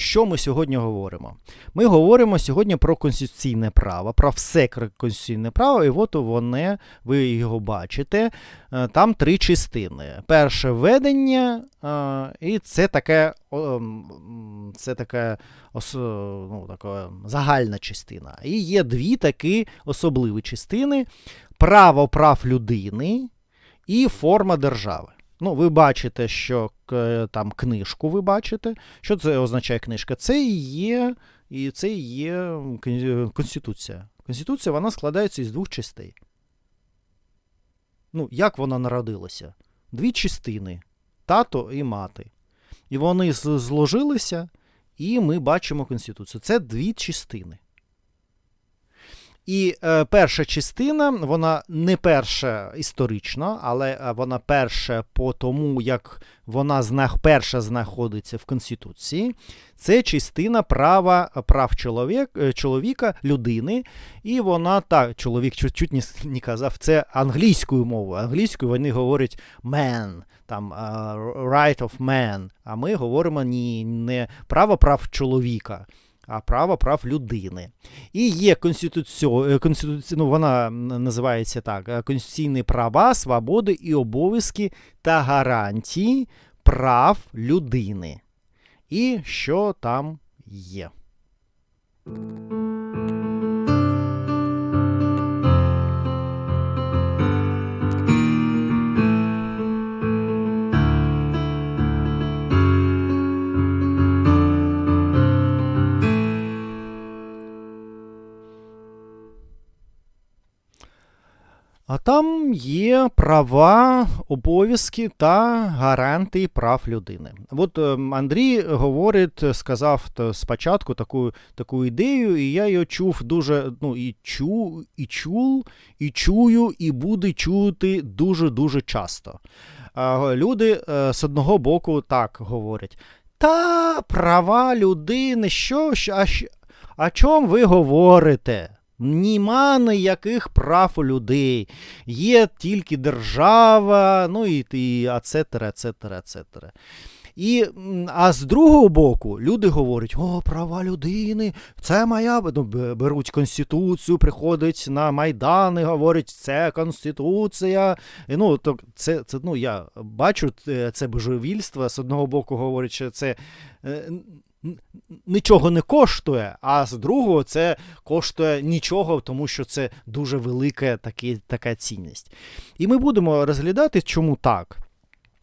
що ми сьогодні говоримо? Ми говоримо сьогодні про конституційне право, про все конституційне право, і от вони, ви його бачите. Е, там три частини. Перше введення, е, і це таке це таке ну, така загальна частина. І є дві такі особливі частини: право прав людини і форма держави. Ну, ви бачите, що там книжку ви бачите. Що це означає книжка? Це і є і це і є Конституція. Конституція вона складається із двох частей. Ну, як вона народилася? Дві частини тато і мати. І вони зложилися, і ми бачимо Конституцію. Це дві частини. І е, перша частина, вона не перша історично, але е, вона перша по тому, як вона знах, перша знаходиться в Конституції. Це частина права прав чоловік, е, чоловіка, людини. І вона так, чоловік чуть не, не казав, це англійською мовою. Англійською вони говорять man, там uh, right of man. А ми говоримо ні, не право прав чоловіка а право прав людини. І є конституцію, конституці... ну, вона називається так: е, конституційні права, свободи і обов'язки та гарантії прав людини. І що там є. А там є права, обов'язки та гарантії прав людини. От ем, Андрій говорить, сказав спочатку таку таку ідею, і я її чув дуже ну, і чу, і чув, і чую, і буду чути дуже-дуже часто. Люди е, з одного боку так говорять: та права людини, що, а, о чому ви говорите? Німа ніяких прав у людей. Є тільки держава, ну і і ацетера, ацетера, ацетера. І, А з другого боку, люди говорять, о, права людини, це моя. Ну, Беруть Конституцію, приходять на Майдан і говорять, це Конституція. І, ну, то, це, це, ну, Я бачу е, це божевільство. З одного боку, говорять, що це е, нічого не коштує, а з другого це коштує нічого, тому що це дуже велика такі, така цінність. І ми будемо розглядати, чому так.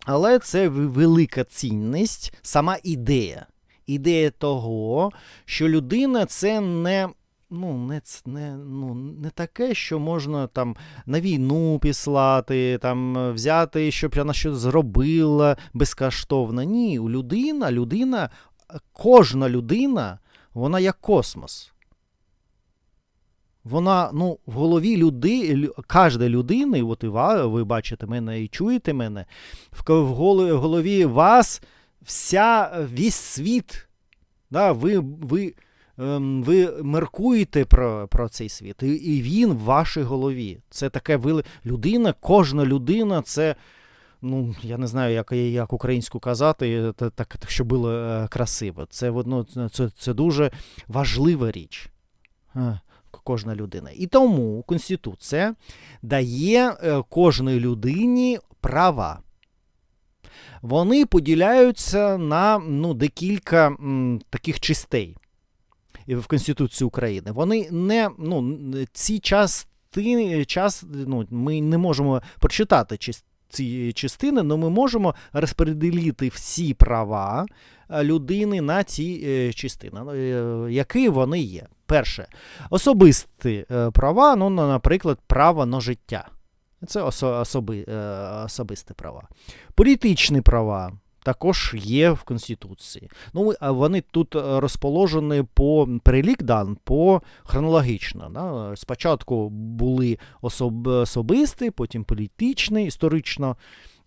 Але це велика цінність, сама ідея. Ідея того, що людина це не. Ну, не не, ну, не таке, що можна там на війну післати, там взяти, щоб вона щось зробила безкоштовно. Ні, людина, людина кожна людина, вона як космос. Вона, ну, в голові люди, кожної людини, от і ви, ви бачите мене і чуєте мене, в голові вас вся, весь світ. Да, Ви ви, ем, ви меркуєте про про цей світ, і, він в вашій голові. Це таке людина, кожна людина це ну, я не знаю, як як українську казати, так, так щоб було е, красиво. Це ну, це, це дуже важлива річ. Кожна людина. І тому Конституція дає е, кожній людині права. Вони поділяються на ну, декілька м, таких частей в Конституції України. Вони не ну, ці частини, час, ну, ми не можемо прочитати цієї частини, але ми можемо розподілити всі права е, людини на ці е, частини, е, які вони є. Перше, особисті права, ну, наприклад, право на життя. Це особи, особисті права. Політичні права також є в Конституції. Ну, Вони тут е, розположені по перелік дан по хронологічно. Да? Спочатку були особ, особисті, потім політичні, історично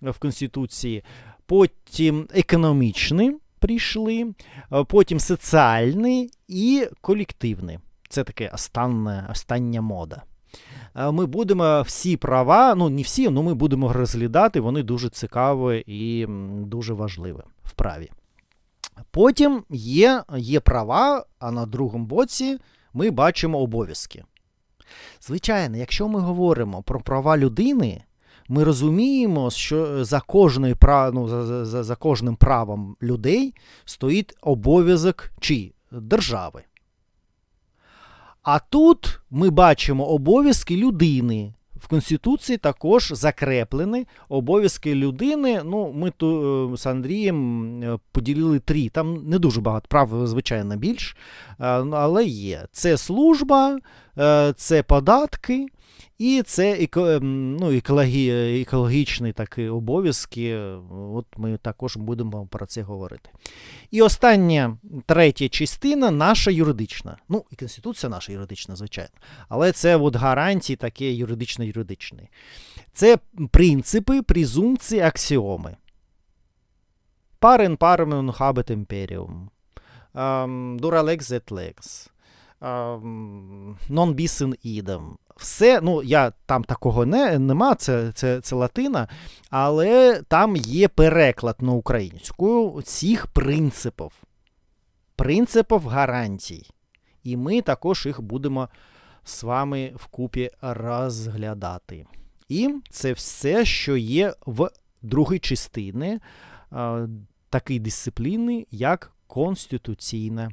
в Конституції, потім економічні прийшли, потім соціальні і колективні. Це таке остання, остання мода. Е, ми будемо всі права, ну не всі, але ми будемо розглядати, вони дуже цікаві і дуже важливі в праві. Потім є, є права, а на другому боці ми бачимо обов'язки. Звичайно, якщо ми говоримо про права людини, ми розуміємо, що за, кожною, ну, за, за, за кожним правом людей стоїть обов'язок чи держави. А тут ми бачимо обов'язки людини. В Конституції також закреплені обов'язки людини. Ну, ми ту, е, з Андрієм е, поділили три. Там не дуже багато прав, звичайно, більш, е, ну, але є. Це служба, це податки. І це ем, ну, екологі, екологічні такі обов'язки. От ми також будемо про це говорити. І остання третя частина наша юридична. Ну, і Конституція наша юридична, звичайно. Але це от гарантії такі юридично-юридичні. Це принципи, презумпції, аксіоми. Парен пармен хабет імперіум. Дуралекс et lex. Non bis. Все, ну я там такого не, нема, це, це, це латина, але там є переклад на українську цих принципів. Принципів гарантій. І ми також їх будемо з вами вкупі розглядати. І це все, що є в другій частині е, такої дисципліни, як конституційне